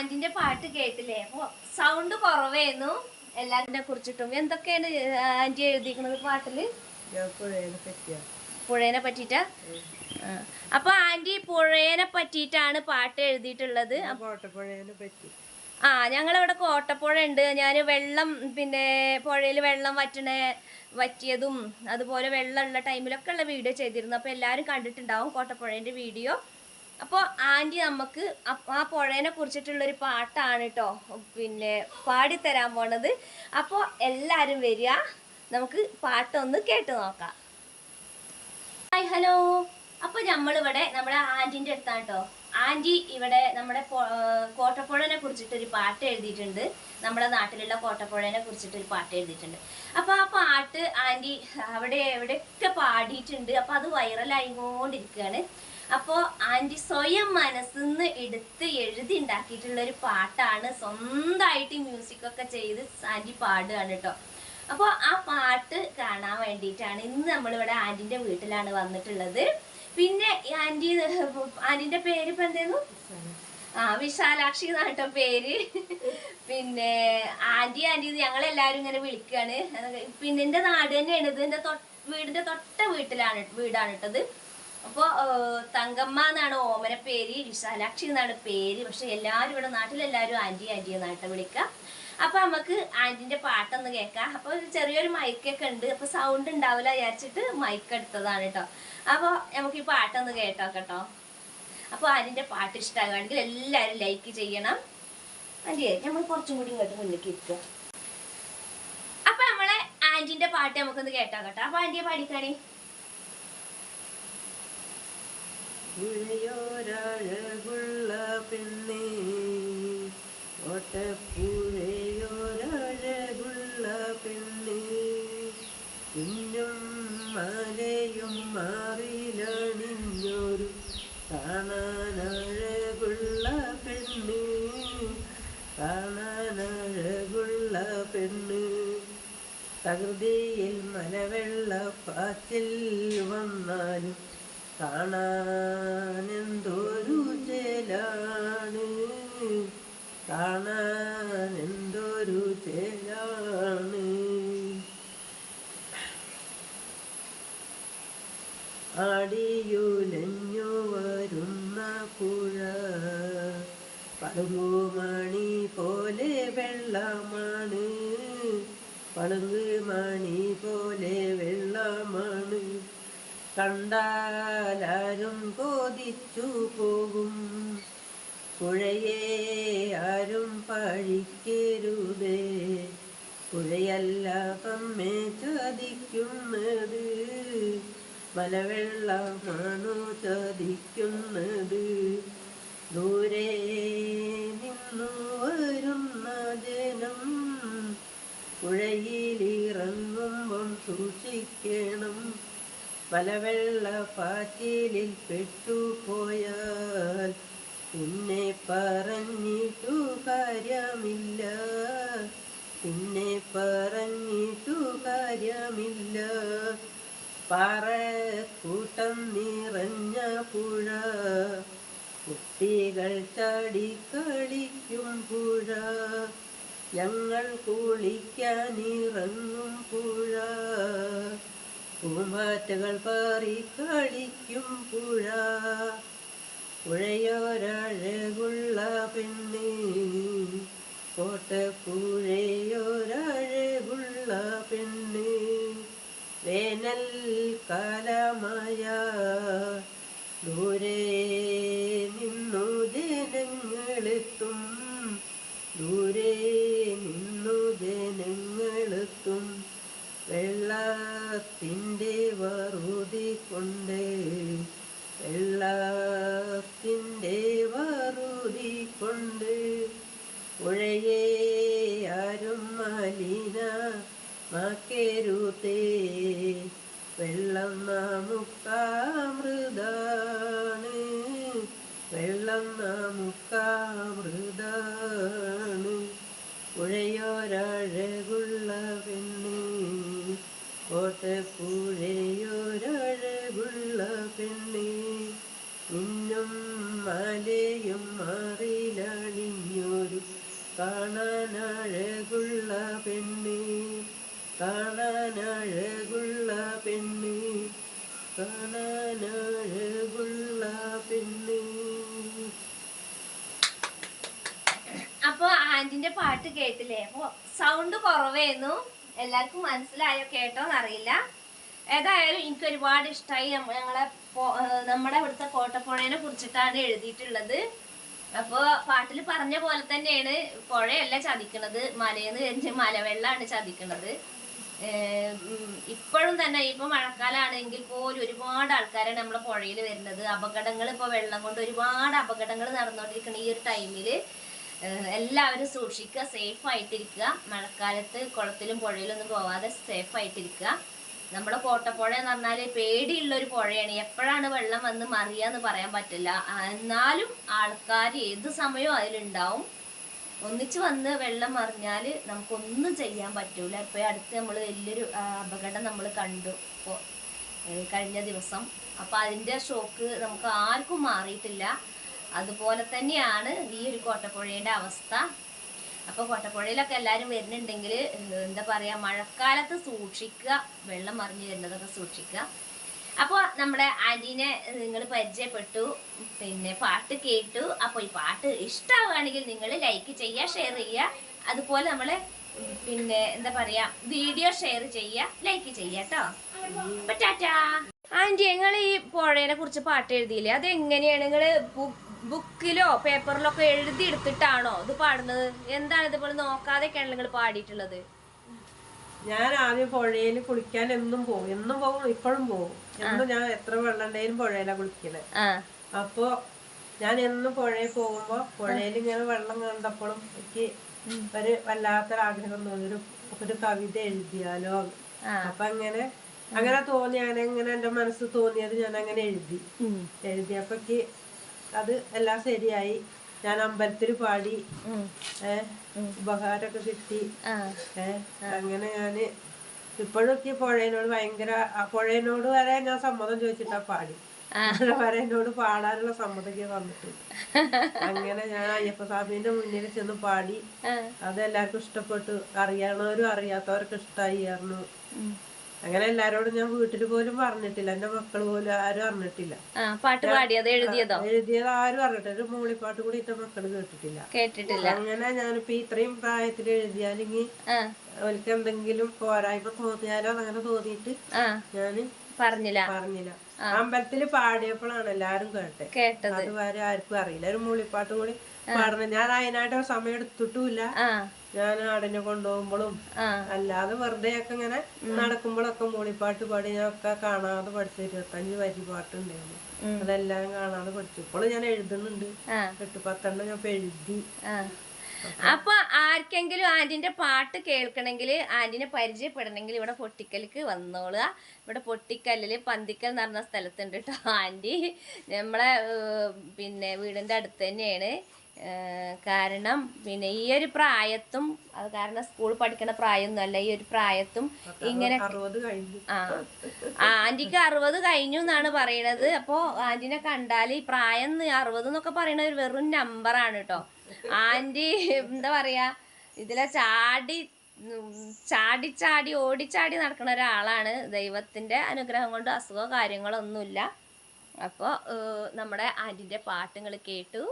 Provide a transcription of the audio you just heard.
ആന്റിന്റെ പാട്ട് കേട്ടില്ലേ? അപ്പൊ സൗണ്ട് കുറവായിരുന്നു. എല്ലാത്തിനെ കുറിച്ചിട്ടും. എന്തൊക്കെയാണ് ആന്റി എഴുതിയിരിക്കുന്നത് പാട്ടിൽ? പുഴേനെ പറ്റിട്ടാ അപ്പൊ ആന്റി പുഴേനെ പറ്റിയിട്ടാണ് പാട്ട് എഴുതിയിട്ടുള്ളത്. ആ ഞങ്ങളിവിടെ കോട്ടപ്പുഴ ഉണ്ട്. ഞാൻ വെള്ളം പിന്നെ പുഴയിൽ വെള്ളം വറ്റണ വറ്റിയതും അതുപോലെ വെള്ളമുള്ള ടൈമിലൊക്കെ ഉള്ള വീഡിയോ ചെയ്തിരുന്നു. അപ്പോൾ എല്ലാവരും കണ്ടിട്ടുണ്ടാവും കോട്ടപ്പുഴേന്റെ വീഡിയോ. അപ്പോൾ ആന്റി നമുക്ക് ആ പുഴേനെ കുറിച്ചിട്ടുള്ളൊരു പാട്ടാണ് കേട്ടോ പിന്നെ പാടിത്തരാൻ പോണത്. അപ്പോൾ എല്ലാവരും വരിക. നമുക്ക് പാട്ടൊന്ന് കേട്ട് നോക്കാം. ഹായ് ഹലോ അപ്പൊ നമ്മളിവിടെ നമ്മുടെ ആന്റിന്റെ അടുത്താണ് കേട്ടോ ആന്റി ഇവിടെ നമ്മുടെ കോട്ടപ്പുഴനെ കുറിച്ചിട്ടൊരു പാട്ട് എഴുതിയിട്ടുണ്ട്. നമ്മുടെ നാട്ടിലുള്ള കോട്ടപ്പുഴനെ കുറിച്ചിട്ടൊരു പാട്ട് എഴുതിയിട്ടുണ്ട്. അപ്പോൾ ആ പാട്ട് ആന്റി അവിടെ എവിടെയൊക്കെ പാടിയിട്ടുണ്ട്? അപ്പോൾ അത് വൈറലായിക്കൊണ്ടിരിക്കുകയാണ്. അപ്പോൾ ആന്റി സ്വയം മനസ്സിന്ന് എടുത്ത് എഴുതി ഉണ്ടാക്കിയിട്ടുള്ള ഒരു പാട്ടാണ് സ്വന്തമായിട്ട് മ്യൂസിക് ഒക്കെ ചെയ്ത് ആന്റി പാടുകയാണ് കേട്ടോ അപ്പോൾ ആ പാട്ട് കാണാൻ വേണ്ടിയിട്ടാണ് ഇന്ന് നമ്മളിവിടെ ആന്റിന്റെ വീട്ടിലാണ് വന്നിട്ടുള്ളത്. പിന്നെ ആന്റി ആന്റിന്റെ പേര് ഇപ്പൊ എന്തായിരുന്നു ആ വിശാലാക്ഷി എന്നാണ് കേട്ടോ പേര്. പിന്നെ ആന്റി ആന്റി ഞങ്ങളെല്ലാരും ഇങ്ങനെ വിളിക്കുകയാണ് പിന്നെ എന്റെ നാട് തന്നെയാണ് ഇത്. വീടിന്റെ തൊട്ട വീട്ടിലാണ് വീടാണ് കേട്ടത് അപ്പോ തങ്കമ്മ എന്നാണ് ഓമന പേര് വിശാലാക്ഷി എന്നാണ് പേര്. പക്ഷെ എല്ലാവരും ഇവിടെ നാട്ടിലെല്ലാവരും ആന്റി ആന്റി കേട്ടോ വിളിക്കുക അപ്പൊ നമുക്ക് ആന്റിന്റെ പാട്ടൊന്ന് കേൾക്കാം. അപ്പൊ ചെറിയൊരു മൈക്കൊക്കെ ഉണ്ട്. അപ്പൊ സൗണ്ട് ഉണ്ടാവില്ല വിചാരിച്ചിട്ട് മൈക്ക് എടുത്തതാണ് കേട്ടോ. അപ്പൊ നമുക്ക് ഈ പാട്ടൊന്ന് കേട്ടോ കേട്ടോ അപ്പൊ ആന്റിന്റെ പാട്ട് ഇഷ്ടമാകുകയാണെങ്കിൽ എല്ലാവരും ലൈക്ക് ചെയ്യണം. ആന്റിയെ നമ്മൾ കുറച്ചും കൂടി ഇങ്ങോട്ട് മുന്നിലേക്ക് ഇരിക്കുക. അപ്പൊ നമ്മളെ ആന്റിന്റെ പാട്ട് നമുക്കൊന്ന് കേട്ടോ കേട്ടോ അപ്പൊ ആന്റിയെ പാടിക്കാണേ. പുഴയോരഴകുള്ള പെണ്ണേ. ഓട്ടപ്പുഴയോരഴകുള്ള പെണ്ണേ. പിന്നും മലയും മാറിലണിഞ്ഞൊരു കാണാനഴകുള്ള പെണ്ണ്. കാണാനഴകുള്ള പെണ്ണ്. തകൃതിയിൽ മലവെള്ളപ്പാച്ചിൽ വന്നാലും കാണാനെന്തൊരു ചേലാണ്? കാണാനെന്തൊരു ചേലാണ്? ആടിയുലഞ്ഞു വരുന്ന പുഴ പളുങ്കുമണി പോലെ വെള്ളമാണ്. പളുങ്ക് മണി പോലെ വെള്ളമാണ് കണ്ടാലാരും കൊതിച്ചു പോകും. പുഴയെ ആരും പഴിക്കരുതേ. പുഴയല്ല പമ്മെ ചതിക്കുന്നത്. മലവെള്ളമാണു ചതിക്കുന്നത്. ദൂരെ നിന്നു വരുന്ന ജനം പുഴയിലിറങ്ങുമ്പം സൂക്ഷിക്കണം. മലവെള്ളപ്പാച്ചിലിൽ പെട്ടുപോയാൽ പിന്നെ പറഞ്ഞിട്ടു കാര്യമില്ല. പിന്നെ പറഞ്ഞിട്ടു കാര്യമില്ല. പാറക്കൂട്ടം നിറഞ്ഞ പുഴ കുട്ടികൾ ചാടി കളിക്കും പുഴ ഞങ്ങൾ കുളിക്കാനിറങ്ങും പുഴ. പൂമ്പാറ്റകൾ പാറി കളിക്കും പുഴ. പുഴയോരഴകുള്ള പെണ്ണി കോട്ടപ്പുഴയോരഴകുള്ള പെണ്ണ് വേനൽ കാലമായ ദൂരെ നിന്നു ജനങ്ങളെത്തും ദൂരെ നിന്നു ജനങ്ങളെത്തും. വെള്ളത്തിന്റെ വറുതി കൊണ്ട് വെള്ളത്തിന്റെ വറുതി കൊണ്ട് പുഴയെ ആരും മലിന മാക്കരുതേ വെള്ളം നമുക്കാമൃതാണ് വെള്ളം നമുക്കാമൃതാണ്. കോട്ടപ്പുഴയോരഴകുള്ള പെണ്ണി. നിന്നും മലയും മാറിലണിഞ്ഞൊരു കാണാനഴകുള്ള പെണ്ണി. കാണാനഴകുള്ള പെണ്ണി. കാണാനഴകുള്ള പെണ്ണി. അപ്പൊ ആന്റിന്റെ പാട്ട് കേട്ടില്ലേ? അപ്പൊ സൗണ്ട് കുറവായിരുന്നു. എല്ലാവർക്കും മനസ്സിലായോ? കേട്ടോ എന്നറിയില്ല ഏതായാലും എനിക്ക് ഒരുപാട് ഇഷ്ടമായി ഞങ്ങളെ നമ്മുടെ ഇവിടുത്തെ കോട്ടപ്പുഴേനെ കുറിച്ചിട്ടാണ് എഴുതിയിട്ടുള്ളത്. അപ്പോൾ പാട്ടിൽ പറഞ്ഞ പോലെ തന്നെയാണ് പുഴയല്ല ചതിക്കണത്. മലയെന്ന് കഴിഞ്ഞ് മലവെള്ളമാണ് ഉം ഇപ്പോഴും തന്നെ ഇപ്പൊ മഴക്കാലാണെങ്കിൽ പോലും ഒരുപാട് ആൾക്കാരാണ് നമ്മളെ പുഴയിൽ വരുന്നത്. അപകടങ്ങൾ ഇപ്പൊ വെള്ളം കൊണ്ട് ഒരുപാട് അപകടങ്ങൾ നടന്നുകൊണ്ടിരിക്കുന്ന ഈ ഒരു ഏഹ് എല്ലാവരും സൂക്ഷിക്കുക സേഫ് ആയിട്ടിരിക്കുക. മഴക്കാലത്ത് കുളത്തിലും പുഴയിലും ഒന്നും പോവാതെ സേഫ് ആയിട്ടിരിക്കുക. നമ്മുടെ കോട്ടപ്പുഴ എന്ന് പറഞ്ഞാൽ പേടിയുള്ള ഒരു പുഴയാണ്. എപ്പോഴാണ് വെള്ളം വന്ന് മറിയാന്ന് പറയാൻ പറ്റില്ല. എന്നാലും ആൾക്കാർ ഏത് സമയവും അതിലുണ്ടാവും. ഒന്നിച്ച് വന്ന് വെള്ളം മറിഞ്ഞാൽ നമുക്കൊന്നും ചെയ്യാൻ പറ്റൂല. ഇപ്പോൾ അടുത്ത് നമ്മൾ വലിയൊരു അപകടം നമ്മൾ കണ്ടു. ഇപ്പോൾ കഴിഞ്ഞ ദിവസം. അപ്പോൾ അതിന്റെ ഷോക്ക് നമുക്ക് ആർക്കും മാറിയിട്ടില്ല. അതുപോലെ തന്നെയാണ് ഈ ഒരു കോട്ടപ്പുഴയുടെ അവസ്ഥ. അപ്പൊ കോട്ടപ്പുഴയിലൊക്കെ എല്ലാവരും വരുന്നുണ്ടെങ്കിൽ എന്താ പറയാ മഴക്കാലത്ത് സൂക്ഷിക്കുക വെള്ളം മറിഞ്ഞു വരുന്നതൊക്കെ സൂക്ഷിക്കുക. അപ്പോൾ നമ്മുടെ ആന്റീനെ നിങ്ങൾ പരിചയപ്പെട്ടു പിന്നെ പാട്ട് കേട്ടു. അപ്പോൾ ഈ പാട്ട് ഇഷ്ടമാവുകയാണെങ്കിൽ നിങ്ങൾ ലൈക്ക് ചെയ്യുക ഷെയർ ചെയ്യുക. അതുപോലെ നമ്മളെ പിന്നെ എന്താ പറയാ വീഡിയോ ഷെയർ ചെയ്യുക ലൈക്ക് ചെയ്യുക കേട്ടോ. അപ്പൊ ടാറ്റാ. ആന്റി നിങ്ങൾ ഈ പുഴയെ കുറിച്ച് പാട്ട് എഴുതിയില്ലേ? അത് എങ്ങനെയാണ് നിങ്ങൾ ബുക്കിലോ പേപ്പറിലോ ഒക്കെ എഴുതി എടുത്തിട്ടാണോ ഇത് പാടുന്നത്? എന്താണ് ഇതുപോലെ നോക്കാതെയൊക്കെയാണ് നിങ്ങൾ പാടിയിട്ടുള്ളത്? ഞാൻ ആദ്യം പുഴയിൽ കുളിക്കാൻ എന്നും പോകും. എന്നും പോകും ഇപ്പോഴും പോകും. എന്നും ഞാൻ എത്ര വെള്ളം ഉണ്ടെങ്കിലും പുഴയിലാണ് കുളിക്കൽ. അപ്പോ ഞാൻ എന്നും പുഴയിൽ പോകുമ്പോ പുഴയിൽ ഇങ്ങനെ വെള്ളം കണ്ടപ്പോഴും എനിക്ക് ഒരു വല്ലാത്തൊരാഗ്രഹം തോന്നി. ഒരു ഒരു കവിത എഴുതിയാലോ. അപ്പൊ അങ്ങനെ അങ്ങനെ തോന്നി. ഞാൻ എങ്ങനെ എന്റെ മനസ്സ് തോന്നിയത് ഞാൻ അങ്ങനെ എഴുതി. എഴുതിയപ്പോ അത് എല്ലാം ശരിയായി. ഞാൻ അമ്പലത്തിൽ പാടി. ഉപഹാരമൊക്കെ കിട്ടി. അങ്ങനെ ഞാൻ ഇപ്പോഴൊക്കെ പുഴയനോട് ഭയങ്കര പുഴയനോട് വരെ ഞാൻ സമ്മതം ചോദിച്ചിട്ടാ പാടി. വരെ എന്നോട് പാടാനുള്ള സമ്മതമൊക്കെ വന്നിട്ട്. അങ്ങനെ ഞാൻ അയ്യപ്പ സ്വാമിന്റെ മുന്നിൽ ചെന്ന് പാടി. അത് അതെല്ലാവർക്കും ഇഷ്ടപ്പെട്ടു. അറിയണവരും അറിയാത്തവർക്ക് ഇഷ്ടമായി. അങ്ങനെ എല്ലാരോടും ഞാൻ വീട്ടിൽ പോലും പറഞ്ഞിട്ടില്ല. എന്റെ മക്കൾ പോലും ആരും അറിഞ്ഞിട്ടില്ല. പാട്ട് പാടിയത് എഴുതിയതോ? എഴുതിയത് ആരും അറിഞ്ഞിട്ടില്ല. ഒരു മൂളിപ്പാട്ട് കൂടി ഇട്ട മക്കൾ കേട്ടിട്ടില്ല. കേട്ടിട്ടില്ല. അങ്ങനെ ഞാനിപ്പോ ഇത്രയും പ്രായത്തിൽ എഴുതിയാലെങ്കിൽ അവർക്ക് എന്തെങ്കിലും പോരായ്മ തോന്നിയാലോ അങ്ങനെ തോന്നിയിട്ട് ഞാൻ പറഞ്ഞില്ല. പറഞ്ഞില്ല. അമ്പലത്തിൽ പാടിയപ്പോഴാണ് എല്ലാരും കേട്ടെ. കേട്ടത്. അതുവരെ ആർക്കും അറിയില്ല. ഒരു മൂളിപ്പാട്ട് കൂടി പാടണം. ഞാൻ അതിനായിട്ട് സമയം എടുത്തിട്ടുമില്ല. ഞാൻ ആടിനെ കൊണ്ടുപോകുമ്പോഴും അല്ലാതെ വെറുതെ ഒക്കെ ഇങ്ങനെ നടക്കുമ്പോഴൊക്കെ മൂളിപ്പാട്ട് പാടി ഞാൻ ഒക്കെ കാണാതെ പഠിച്ച ഇരുപത്തഞ്ച് വരി പാട്ടുണ്ടായിരുന്നു. അതെല്ലാം കാണാതെ പഠിച്ചു. ഇപ്പോൾ ഞാൻ എഴുതുന്നുണ്ട്. എട്ട് പത്തെണ്ണം ഞാൻ എഴുതി. അപ്പൊ ആർക്കെങ്കിലും ആന്റിന്റെ പാട്ട് കേൾക്കണമെങ്കിൽ ആന്റിനെ പരിചയപ്പെടണമെങ്കിൽ ഇവിടെ പൊട്ടിക്കലിക്ക് വന്നോളുക. ഇവിടെ പൊട്ടിക്കല്ലിൽ പന്തിക്കൽ എന്ന് പറഞ്ഞ സ്ഥലത്തുണ്ട് കേട്ടോ ആന്റി. നമ്മളെ പിന്നെ വീടിന്റെ അടുത്ത് തന്നെയാണ്. കാരണം പിന്നെ ഈ ഒരു പ്രായത്തും അത് കാരണം സ്കൂൾ പഠിക്കണ പ്രായമൊന്നുമല്ല ഈ ഒരു പ്രായത്തും ഇങ്ങനെ ആ ആന്റിക്ക് അറുപത് കഴിഞ്ഞു എന്നാണ് പറയണത്. അപ്പോ ആന്റിനെ കണ്ടാൽ ഈ പ്രായം അറുപത് എന്നൊക്കെ പറയണത് ഒരു വെറും നമ്പറാണ് കേട്ടോ ആന്റി എന്താ പറയാ ഇതിലെ ചാടി ചാടി ചാടി ഓടിച്ചാടി നടക്കുന്ന ഒരാളാണ്. ദൈവത്തിന്റെ അനുഗ്രഹം കൊണ്ട് അസുഖ കാര്യങ്ങളൊന്നുമില്ല. അപ്പോ അപ്പോൾ നമ്മുടെ ആന്റിന്റെ പാട്ടുകൾ കേട്ടു.